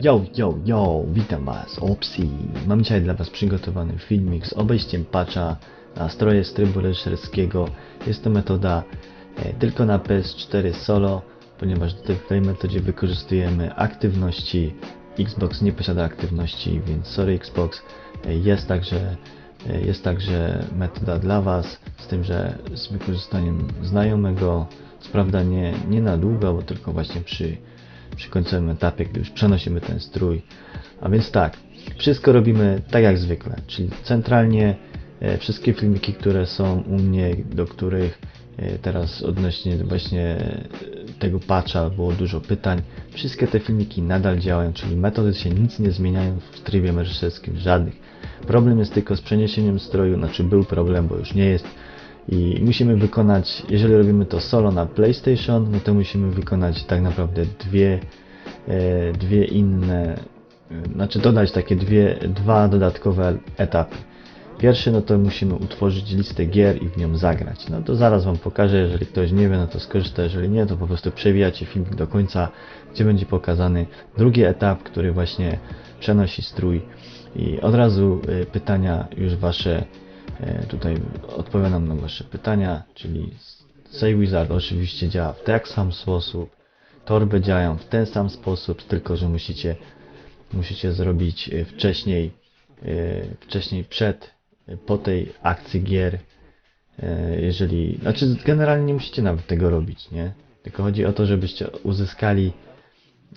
Yo, yo, yo, witam was, Opsi. Mam dzisiaj dla was przygotowany filmik z obejściem patcha na stroje z trybu reżyserskiego. Jest to metoda e, tylko na PS4 solo, ponieważ w tej metodzie wykorzystujemy aktywności. Xbox nie posiada aktywności, więc sorry Xbox. E, jest także, jest także metoda dla was, z tym, że z wykorzystaniem znajomego, co prawda nie, nie na długo, bo tylko właśnie przy przy końcowym etapie, gdy już przenosimy ten strój. A więc tak, wszystko robimy tak jak zwykle, czyli centralnie e, wszystkie filmiki, które są u mnie, do których e, teraz odnośnie właśnie e, tego patcha było dużo pytań, wszystkie te filmiki nadal działają, czyli metody się nic nie zmieniają w trybie reżyserskim, żadnych. Problem jest tylko z przeniesieniem stroju, znaczy był problem, bo już nie jest, i musimy wykonać, jeżeli robimy to solo na PlayStation, no to musimy wykonać tak naprawdę dwie, e, dwie inne, znaczy dodać takie dwie, dwa dodatkowe etapy. Pierwszy, no to musimy utworzyć listę gier i w nią zagrać. No to zaraz Wam pokażę, jeżeli ktoś nie wie, no to skorzysta, jeżeli nie, to po prostu przewijacie filmik do końca, gdzie będzie pokazany drugi etap, który właśnie przenosi strój. I od razu e, pytania już Wasze E, Tutaj odpowiadam na Wasze pytania, czyli Save Wizard oczywiście działa w tak sam sposób, torby działają w ten sam sposób, tylko że musicie, musicie zrobić e, wcześniej, wcześniej przed, po tej akcji gier, jeżeli, znaczy generalnie nie musicie nawet tego robić, nie? Tylko chodzi o to, żebyście uzyskali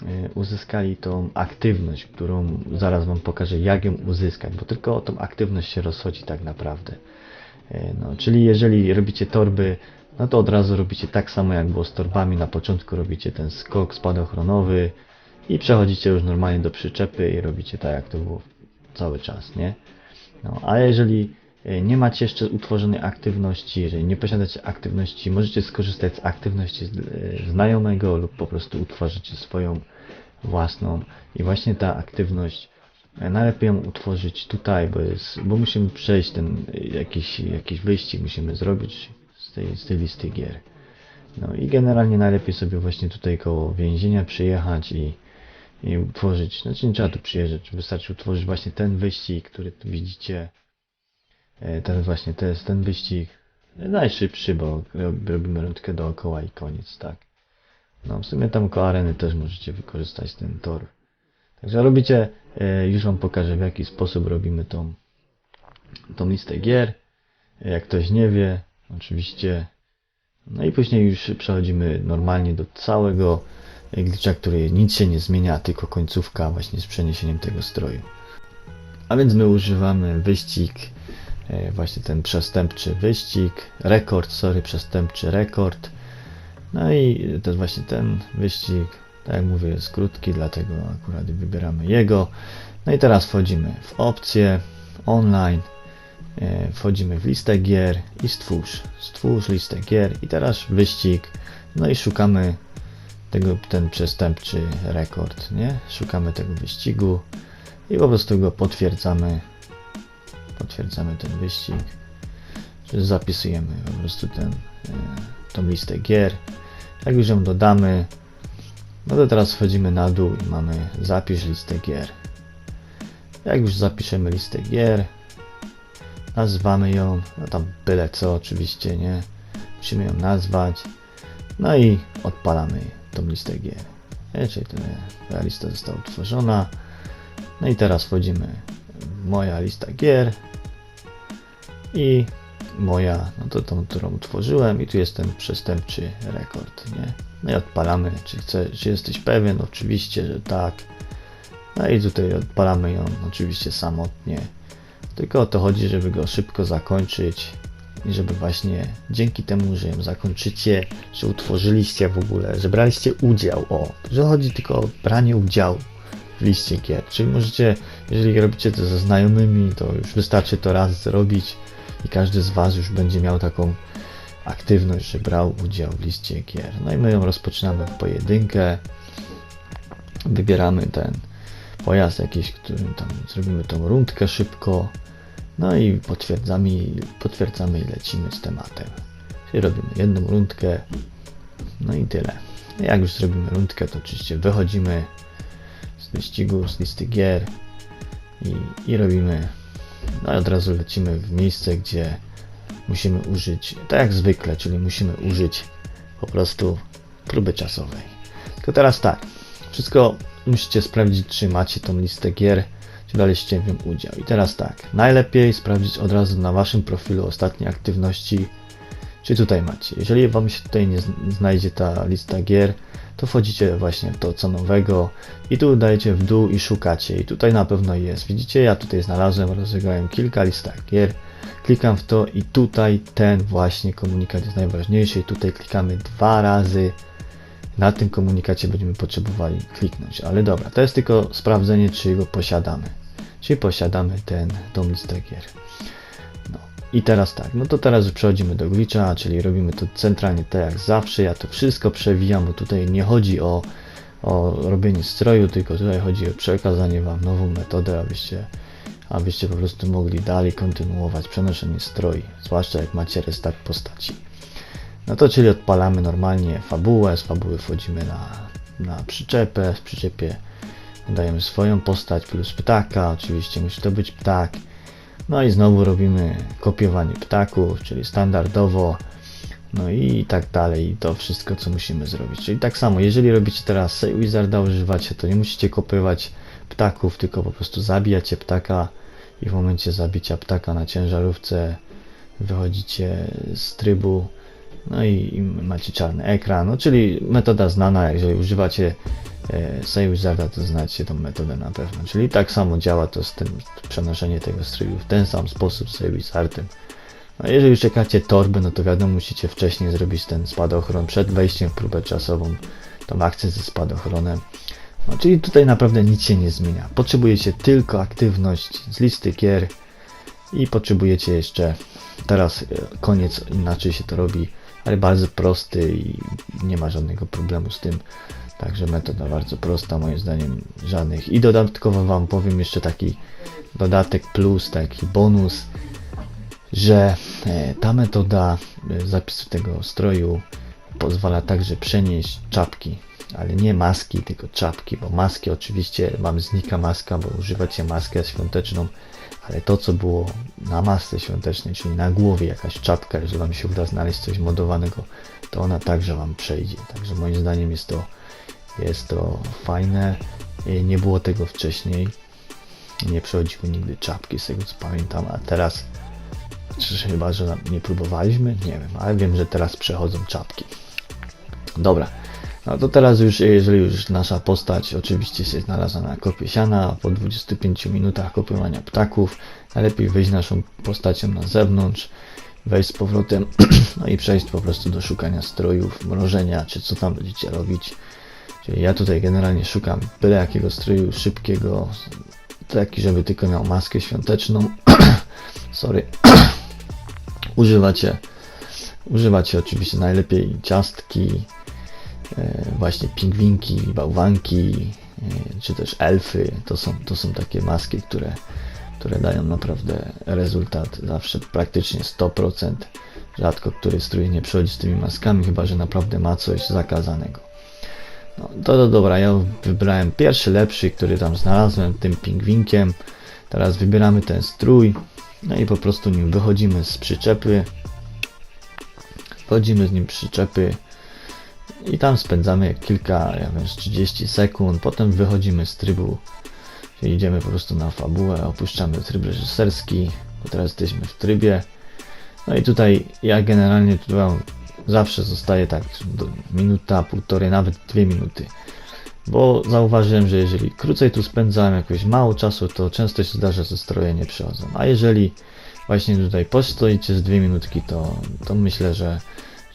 e, uzyskali tą aktywność, którą zaraz Wam pokażę, jak ją uzyskać, bo tylko o tą aktywność się rozchodzi tak naprawdę. E, No, czyli jeżeli robicie torby, no to od razu robicie tak samo jak było z torbami, na początku robicie ten skok spadochronowy i przechodzicie już normalnie do przyczepy i robicie tak jak to było cały czas, nie? No, a jeżeli e, nie macie jeszcze utworzonej aktywności, jeżeli nie posiadacie aktywności, możecie skorzystać z aktywności e, znajomego lub po prostu utworzycie swoją własną i właśnie ta aktywność e, najlepiej ją utworzyć tutaj, bo, jest, bo musimy przejść ten jakiś, jakiś wyścig, musimy zrobić z tej, z tej listy gier. No i generalnie najlepiej sobie właśnie tutaj koło więzienia przyjechać i, i utworzyć, znaczy nie trzeba tu przyjeżdżać, wystarczy utworzyć właśnie ten wyścig, który tu widzicie. E, Ten właśnie, to jest ten wyścig najszybszy, bo rob- robimy rundkę dookoła i koniec, tak. No w sumie tam koło areny też możecie wykorzystać ten tor. Także robicie, e, już Wam pokażę w jaki sposób robimy tą, tą listę gier. E, Jak ktoś nie wie, oczywiście. No i później już przechodzimy normalnie do całego e, glitcha, który nic się nie zmienia, tylko końcówka właśnie z przeniesieniem tego stroju. A więc my używamy wyścig, e, właśnie ten przestępczy wyścig, rekord, sorry, przestępczy rekord. No i to jest właśnie ten wyścig, tak jak mówię, jest krótki, dlatego akurat wybieramy jego. No i teraz wchodzimy w opcję online, e, wchodzimy w listę gier i stwórz, stwórz listę gier i teraz wyścig, no i szukamy tego, ten przestępczy rekord, nie? Szukamy tego wyścigu i po prostu go potwierdzamy, potwierdzamy ten wyścig, zapisujemy po prostu ten, e, tą listę gier. Jak już ją dodamy, no to teraz wchodzimy na dół i mamy zapisz listę gier. Jak już zapiszemy listę gier, nazywamy ją, no tam byle co oczywiście, nie? Musimy ją nazwać, no i odpalamy tą listę gier. Nie? Czyli ta, ta lista została utworzona. No i teraz wchodzimy moja lista gier i moja, no to tą, którą utworzyłem i tu jest ten przestępczy rekord, nie? No i odpalamy, czy, czy jesteś pewien? Oczywiście, że tak. No i tutaj odpalamy ją oczywiście samotnie. Tylko o to chodzi, żeby go szybko zakończyć i żeby właśnie dzięki temu, że ją zakończycie, że utworzyliście w ogóle, że braliście udział, o, że chodzi tylko o branie udziału w liście gier. Czyli możecie, jeżeli robicie to ze znajomymi, to już wystarczy to raz zrobić i każdy z Was już będzie miał taką aktywność, że brał udział w liście gier. No i my ją rozpoczynamy w pojedynkę. Wybieramy ten pojazd jakiś, którym tam zrobimy tą rundkę szybko. No i potwierdzamy, potwierdzamy i lecimy z tematem. Czyli robimy jedną rundkę, no i tyle. Jak już zrobimy rundkę, to oczywiście wychodzimy z wyścigu, z listy gier i, i robimy, no i od razu lecimy w miejsce, gdzie musimy użyć, tak jak zwykle, czyli musimy użyć po prostu próby czasowej. Tylko teraz tak, wszystko musicie sprawdzić, czy macie tą listę gier, czy daliście w nią udział. I teraz tak, najlepiej sprawdzić od razu na waszym profilu ostatnie aktywności, czy tutaj macie. Jeżeli wam się tutaj nie zn- znajdzie ta lista gier, to wchodzicie właśnie w to co nowego i tu dajecie w dół i szukacie. I tutaj na pewno jest. Widzicie, ja tutaj znalazłem, rozegrałem kilka listach gier. Klikam w to i tutaj ten właśnie komunikat jest najważniejszy. I tutaj klikamy dwa razy. Na tym komunikacie będziemy potrzebowali kliknąć. Ale dobra, to jest tylko sprawdzenie, czy go posiadamy. Czy posiadamy ten, tą listę gier. No. I teraz tak, no to teraz przechodzimy do glitcha, czyli robimy to centralnie tak jak zawsze. Ja to wszystko przewijam, bo tutaj nie chodzi o, o robienie stroju, tylko tutaj chodzi o przekazanie Wam nową metodę, abyście, abyście po prostu mogli dalej kontynuować przenoszenie stroi, zwłaszcza jak macie restart postaci. No to czyli odpalamy normalnie fabułę, z fabuły wchodzimy na, na przyczepę, w przyczepie dajemy swoją postać plus ptaka, oczywiście musi to być ptak. No i znowu robimy kopiowanie ptaków, czyli standardowo, no i tak dalej, i to wszystko co musimy zrobić. Czyli tak samo, jeżeli robicie teraz Save Wizarda, używacie, to nie musicie kopiować ptaków, tylko po prostu zabijacie ptaka i w momencie zabicia ptaka na ciężarówce wychodzicie z trybu, no i, i macie czarny ekran, no czyli metoda znana, jeżeli używacie Save Wizarda, to znacie tą metodę na pewno. Czyli tak samo działa to z tym przenoszenie tego stroju w ten sam sposób Save Wizardem. No jeżeli czekacie torby, no to wiadomo, musicie wcześniej zrobić ten spadochron przed wejściem w próbę czasową, tą akcję ze spadochronem. No, czyli tutaj naprawdę nic się nie zmienia. Potrzebujecie tylko aktywność z listy gier i potrzebujecie jeszcze teraz e, koniec, inaczej się to robi, ale bardzo prosty i nie ma żadnego problemu z tym. Także metoda bardzo prosta, moim zdaniem żadnych. I dodatkowo Wam powiem jeszcze taki dodatek plus, taki bonus, że e, ta metoda e, zapisu tego stroju pozwala także przenieść czapki, ale nie maski, tylko czapki, bo maski oczywiście Wam znika maska, bo używacie maskę świąteczną, ale to co było na masce świątecznej, czyli na głowie jakaś czapka, jeżeli Wam się uda znaleźć coś modowanego, to ona także Wam przejdzie. Także moim zdaniem jest to, jest to fajne. E, Nie było tego wcześniej. Nie przechodziły nigdy czapki, z tego co pamiętam, a teraz czy chyba, że nie próbowaliśmy? Nie wiem, ale wiem, że teraz przechodzą czapki. Dobra. No to teraz już, jeżeli już nasza postać oczywiście się znalazła na kopie siana, po 25 minutach kopiowania ptaków, najlepiej wyjść naszą postacią na zewnątrz, wejść z powrotem, no i przejść po prostu do szukania strojów, mrożenia, czy co tam będziecie robić. Czyli ja tutaj generalnie szukam byle jakiego stroju szybkiego, taki, żeby tylko miał maskę świąteczną. Sorry. używacie, używacie oczywiście najlepiej ciastki, właśnie pingwinki, bałwanki, e, czy też elfy. To są, to są takie maski, które, które dają naprawdę rezultat zawsze praktycznie 100%. Rzadko który strój nie przychodzi z tymi maskami, chyba że naprawdę ma coś zakazanego. No to, to dobra, ja wybrałem pierwszy lepszy, który tam znalazłem, tym pingwinkiem. Teraz wybieramy ten strój, no i po prostu nim wychodzimy z przyczepy. Wchodzimy z nim przyczepy i tam spędzamy kilka, ja wiem, z 30 sekund. Potem wychodzimy z trybu, czyli idziemy po prostu na fabułę, opuszczamy tryb reżyserski, bo teraz jesteśmy w trybie. No i tutaj ja generalnie tu zawsze zostaje tak minuta, półtorej, nawet dwie minuty. Bo zauważyłem, że jeżeli krócej tu spędzałem jakoś mało czasu, to często się zdarza, że stroje nie przychodzą. A jeżeli właśnie tutaj postoicie z dwie minutki, to, to myślę, że,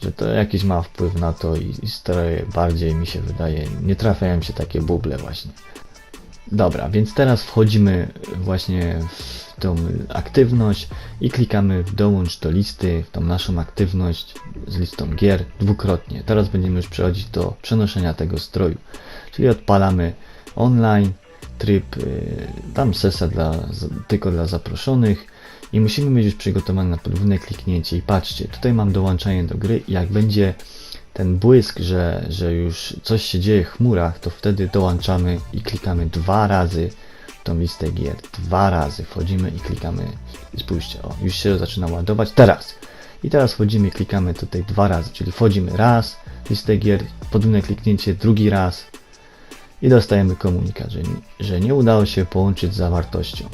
że to jakiś ma wpływ na to i, i stroje bardziej mi się wydaje, nie trafiają się takie buble właśnie. Dobra, więc teraz wchodzimy właśnie w tą aktywność i klikamy w dołącz do listy, w tą naszą aktywność z listą gier dwukrotnie. Teraz będziemy już przechodzić do przenoszenia tego stroju. Czyli odpalamy online, tryb, y, tam sesja dla, tylko dla zaproszonych i musimy mieć już przygotowane na podwójne kliknięcie i patrzcie, tutaj mam dołączanie do gry i jak będzie ten błysk, że, że już coś się dzieje w chmurach, to wtedy dołączamy i klikamy dwa razy tą listę gier. Dwa razy wchodzimy i klikamy. Spójrzcie, o, już się zaczyna ładować. Teraz! I teraz wchodzimy i klikamy tutaj dwa razy, czyli wchodzimy raz, listę gier, podwójne kliknięcie, drugi raz i dostajemy komunikat, że, że nie udało się połączyć z zawartością.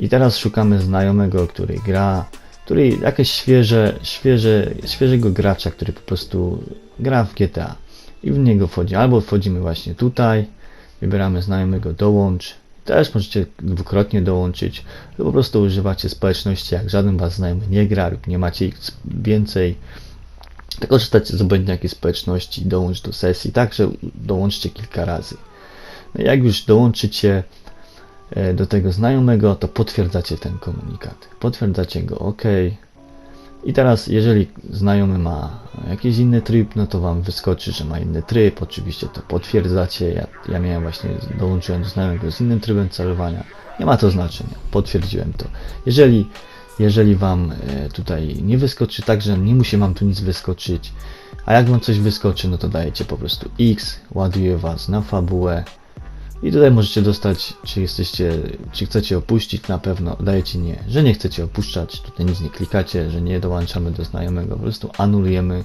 I teraz szukamy znajomego, który gra, który jakieś świeże, świeże, świeżego gracza, który po prostu gra w GTA. I w niego wchodzi. Albo wchodzimy właśnie tutaj, wybieramy znajomego dołącz. Też możecie dwukrotnie dołączyć, lub po prostu używacie społeczności, jak żaden was znajomy nie gra lub nie macie ich więcej. To korzystacie z obojętnie jakiej społeczności, dołącz do sesji, także dołączcie kilka razy. No jak już dołączycie do tego znajomego, to potwierdzacie ten komunikat. Potwierdzacie go OK. I teraz, jeżeli znajomy ma jakiś inny tryb, no to wam wyskoczy, że ma inny tryb. Oczywiście to potwierdzacie. Ja, ja miałem właśnie, dołączyłem do znajomego z innym trybem celowania. Nie ma to znaczenia. Potwierdziłem to. Jeżeli, jeżeli wam e, tutaj nie wyskoczy, także nie musi wam tu nic wyskoczyć. A jak wam coś wyskoczy, no to dajecie po prostu X, ładuje was na fabułę. I tutaj możecie dostać, czy jesteście, czy chcecie opuścić, na pewno dajecie nie, że nie chcecie opuszczać, tutaj nic nie klikacie, że nie dołączamy do znajomego, po prostu anulujemy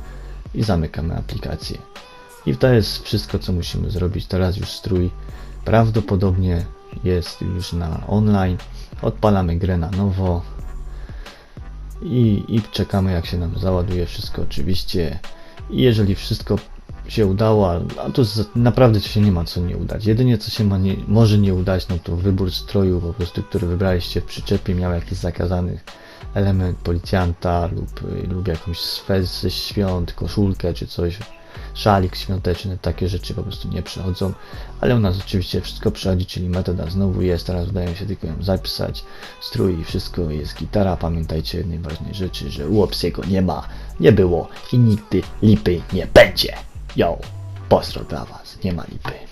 i zamykamy aplikację. I to jest wszystko, co musimy zrobić. Teraz już strój prawdopodobnie jest już na online. Odpalamy grę na nowo i, i czekamy, jak się nam załaduje wszystko, oczywiście. I jeżeli wszystko się udało, a z, naprawdę to się nie ma co nie udać. Jedynie co się nie, może nie udać, no to wybór stroju po prostu, który wybraliście w przyczepie miał jakiś zakazany element policjanta lub, y, lub jakąś sferę ze świąt, koszulkę czy coś, szalik świąteczny, takie rzeczy po prostu nie przychodzą, ale u nas oczywiście wszystko przychodzi, czyli metoda znowu jest, teraz udaje się tylko ją zapisać, strój i wszystko, jest gitara, pamiętajcie jednej ważnej rzeczy, że u Opsiego nie ma, nie było i nigdy lipy nie będzie. Yo, pozdro dla was, nie ma lipy.